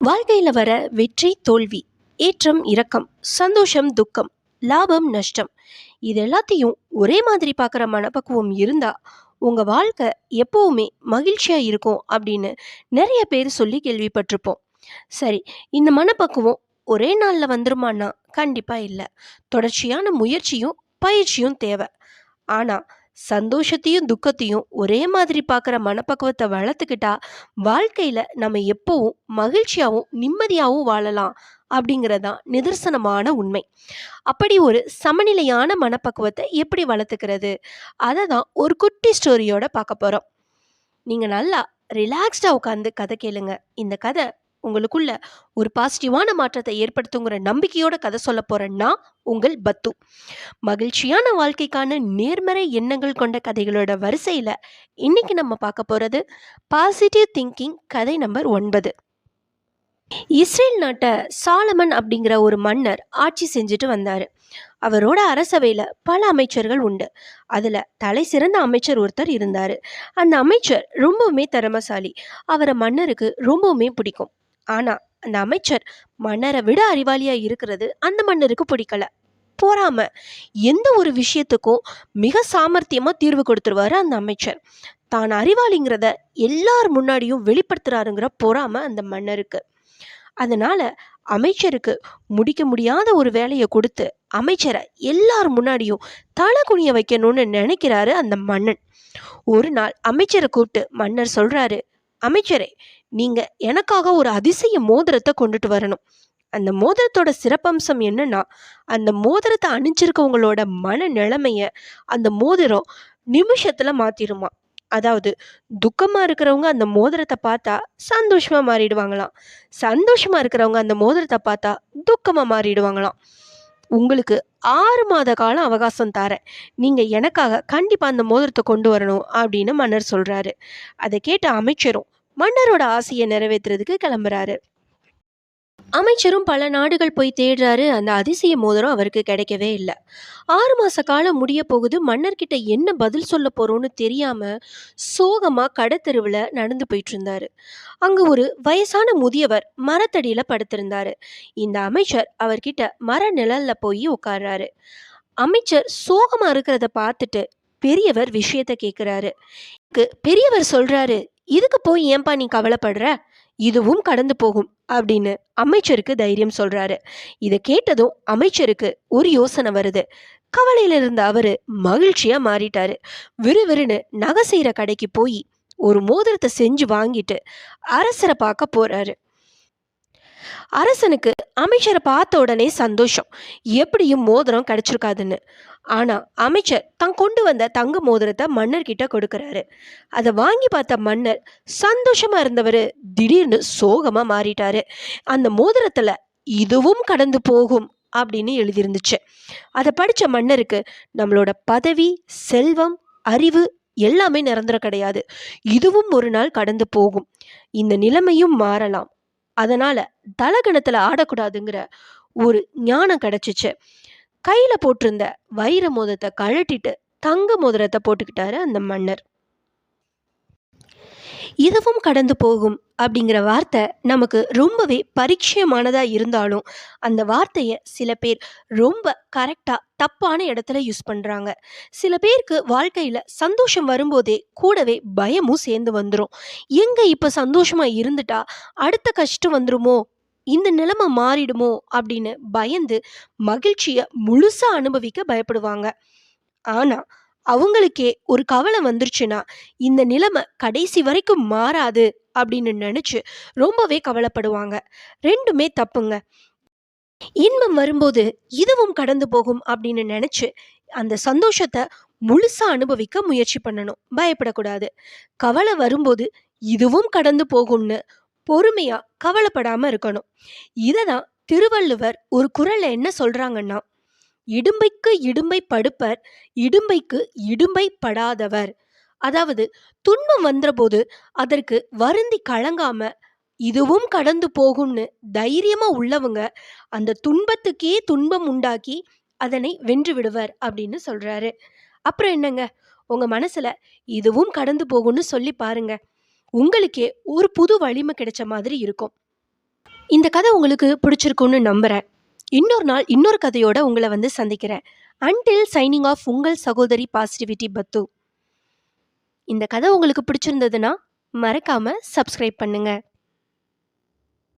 வாழ்க்கையில் வர வெற்றி தோல்வி ஏற்றம் இரக்கம் சந்தோஷம் துக்கம் லாபம் நஷ்டம் இது எல்லாத்தையும் ஒரே மாதிரி பார்க்குற மனப்பக்குவம் இருந்தால் உங்கள் வாழ்க்கை எப்போவுமே மகிழ்ச்சியாக இருக்கும் அப்படின்னு நிறைய பேர் சொல்லி கேள்விப்பட்டிருப்போம். சரி இந்த மனப்பக்குவம் ஒரே நாளில் வந்துருமான்னா கண்டிப்பாக இல்லை. தொடர்ச்சியான முயற்சியும் பயிற்சியும் தேவை. ஆனால் சந்தோஷத்தையும் துக்கத்தையும் ஒரே மாதிரி பார்க்குற மனப்பக்குவத்தை வளர்த்துக்கிட்டா வாழ்க்கையில் நம்ம எப்போவும் மகிழ்ச்சியாகவும் நிம்மதியாகவும் வாழலாம் அப்படிங்கிறதான் நிதர்சனமான உண்மை. அப்படி ஒரு சமநிலையான மனப்பக்குவத்தை எப்படி வளர்த்துக்கிறது? அதை தான் ஒரு குட்டி ஸ்டோரியோட பார்க்க போகிறோம் நீங்கள் நல்லா ரிலாக்ஸ்டாக உட்காந்து கதை கேளுங்க. இந்த கதை உங்களுக்குள்ள ஒரு பாசிட்டிவான மாற்றத்தை ஏற்படுத்துங்கிற நம்பிக்கையோட கதை சொல்ல போகிறேன்னா உங்கள் பத்து. மகிழ்ச்சியான வாழ்க்கைக்கான நேர்மறை எண்ணங்கள் கொண்ட கதைகளோட வரிசையில் இன்னைக்கு நம்ம பார்க்க போகிறது பாசிட்டிவ் திங்கிங் கதை நம்பர் ஒன்பது. இஸ்ரேல் நாட்டை சாலமன் அப்படிங்கிற ஒரு மன்னர் ஆட்சி செஞ்சுட்டு வந்தார். அவரோட அரசவையில் பல அமைச்சர்கள் உண்டு. அதில் தலை சிறந்த அமைச்சர் ஒருத்தர் இருந்தார். அந்த அமைச்சர் ரொம்பவுமே திறமசாலி. அவரை மன்னருக்கு ரொம்பவுமே பிடிக்கும். ஆனால் அந்த அமைச்சர் மன்னரை விட அறிவாளியாக இருக்கிறது அந்த மன்னருக்கு பிடிக்கல. போறாம எந்த ஒரு விஷயத்துக்கும் மிக சாமர்த்தியமாக தீர்வு கொடுத்துருவாரு அந்த அமைச்சர். தான் அறிவாளிங்கிறத எல்லார் முன்னாடியும் வெளிப்படுத்துறாருங்கிற பொறாம அந்த மன்னருக்கு. அதனால அமைச்சருக்கு முடிக்க முடியாத ஒரு வேலையை கொடுத்து அமைச்சரை எல்லார் முன்னாடியும் தலை குனிய வைக்கணும்னு நினைக்கிறாரு அந்த மன்னன். ஒரு நாள் அமைச்சரை கூப்பிட்டு மன்னர் சொல்றாரு அமைச்சரே நீங்க எனக்காக ஒரு அதிசய மோதிரத்தை கொண்டுட்டு வரணும். அந்த மோதிரத்தோட சிறப்பம்சம் என்னன்னா அந்த மோதிரத்தை அணிஞ்சிருக்கவங்களோட மன நிலைமைய அந்த மோதிரம் நிமிஷத்துல மாத்திருமா. அதாவது துக்கமாக இருக்கிறவங்க அந்த மோதிரத்தை பார்த்தா சந்தோஷமாக மாறிடுவாங்களாம். சந்தோஷமாக இருக்கிறவங்க அந்த மோதிரத்தை பார்த்தா துக்கமாக மாறிடுவாங்களாம். உங்களுக்கு ஆறு மாத காலம் அவகாசம் தரேன். நீங்கள் எனக்காக கண்டிப்பாக அந்த மோதிரத்தை கொண்டு வரணும் அப்படின்னு மன்னர் சொல்கிறாரு அதை கேட்ட அமைச்சரும் மன்னரோட ஆசையை நிறைவேற்றுறதுக்கு கிளம்புறாரு. அமைச்சரும் பல நாடுகள் போய் தேடுறாரு. அந்த அதிசய மோதிரம் அவருக்கு கிடைக்கவே இல்லை. ஆறு மாச காலம் முடிய போகுது. மன்னர்கிட்ட என்ன பதில் சொல்ல போறோம்னு தெரியாம சோகமா கடத்தெருவில் நடந்து போயிட்டு இருந்தாரு. அங்க ஒரு வயசான முதியவர் மரத்தடியில படுத்திருந்தாரு. இந்த அமைச்சர் அவர்கிட்ட மர நிழல்ல போய் உட்கார்றாரு. அமைச்சர் சோகமா இருக்கிறத பார்த்துட்டு பெரியவர் விஷயத்த கேட்குறாரு பெரியவர் சொல்றாரு இதுக்கு போய் ஏன்பா நீ கவலைப்படுற? இதுவும் கடந்து போகும் அப்படின்னு அமைச்சருக்கு தைரியம் சொல்றாரு. இதை கேட்டதும் அமைச்சருக்கு ஒரு யோசனை வருது. கவலையில இருந்த அவரு மகிழ்ச்சியா மாறிட்டாரு. விறுவிறுன்னு நகை செய்யற கடைக்கு போய் ஒரு மோதிரத்தை செஞ்சு வாங்கிட்டு அரசரை பார்க்க போறாரு. அரசனுக்கு அமைச்சரை பார்த்த உடனே சந்தோஷம். எப்படியும் மோதிரம் கிடைச்சிருக்காதுன்னு. ஆனால் அமைச்சர் தான் கொண்டு வந்த தங்க மோதிரத்தை மன்னர்கிட்ட கொடுக்குறாரு. அதை வாங்கி பார்த்த மன்னர் சந்தோஷமாக இருந்தவர் திடீர்னு சோகமாக மாறிட்டாரு. அந்த மோதிரத்தில் இதுவும் கடந்து போகும் அப்படின்னு எழுதியிருந்துச்சு. அதை படித்த மன்னருக்கு நம்மளோட பதவி செல்வம் அறிவு எல்லாமே நிரந்தரம் கிடையாது. இதுவும் ஒரு நாள் கடந்து போகும். இந்த நிலைமையும் மாறலாம். அதனால தலகணத்துல ஆடக்கூடாதுங்கிற ஒரு ஞானம் கிடைச்சிச்சு. கையில போட்டிருந்த வைர மோதிரத்தை கழட்டிட்டு தங்க மோதிரத்தை போட்டுக்கிட்டாரு அந்த மன்னர். இதுவும் கடந்து போகும் அப்படிங்கிற வார்த்தை நமக்கு ரொம்பவே பரிச்சயமானதாக இருந்தாலும் அந்த வார்த்தையை சில பேர் ரொம்ப கரெக்டாக தப்பான இடத்துல யூஸ் பண்ணுறாங்க சில பேருக்கு வாழ்க்கையில் சந்தோஷம் வரும்போதே கூடவே பயமும் சேர்ந்து வந்துடும் எங்கே இப்போ சந்தோஷமாக இருந்துட்டா அடுத்த கஷ்டம் வந்துருமோ? இந்த நிலைமை மாறிடுமோ? அப்படின்னு பயந்து மகிழ்ச்சியை முழுசாக அனுபவிக்க பயப்படுவாங்க. ஆனால் அவங்களுக்கே ஒரு கவலை வந்துருச்சுன்னா இந்த நிலைமை கடைசி வரைக்கும் மாறாது அப்படின்னு நினச்சி ரொம்பவே கவலைப்படுவாங்க. ரெண்டுமே தப்புங்க. இன்பம் வரும்போது இதுவும் கடந்து போகும் அப்படின்னு நினச்சி அந்த சந்தோஷத்தை முழுசாக அனுபவிக்க முயற்சி பண்ணணும். பயப்படக்கூடாது. கவலை வரும்போது இதுவும் கடந்து போகும்னு பொறுமையாக கவலைப்படாமல் இருக்கணும். இதை தான் திருவள்ளுவர் ஒரு குரலில் என்ன சொல்கிறாங்கன்னா இடும்பைக்கு இடும்பை படுப்பர் இடும்பைக்கு இடும்பை படாதவர். அதாவது துன்பம் வந்தபோது அதற்கு வருந்தி கலங்காம இதுவும் கடந்து போகும்னு தைரியமா உள்ளவங்க அந்த துன்பத்துக்கே துன்பம் உண்டாக்கி அதனை வென்று விடுவர் அப்படின்னு சொல்றாரு. அப்புறம் என்னங்க? உங்க மனசுல இதுவும் கடந்து போகும்னு சொல்லி பாருங்க. உங்களுக்கே ஒரு புது வலிமை கிடைச்ச மாதிரி இருக்கும். இந்த கதை உங்களுக்கு பிடிச்சிருக்கும்னு நம்புகிறேன் இன்னொரு நாள் இன்னொரு கதையோட உங்களை வந்து சந்திக்கிறேன். அன்டில் சைனிங் ஆஃப் உங்கள் சகோதரி பாசிட்டிவிட்டி பத்து. இந்த கதை உங்களுக்கு பிடிச்சிருந்ததுன்னா மறக்காம சப்ஸ்கிரைப் பண்ணுங்கள்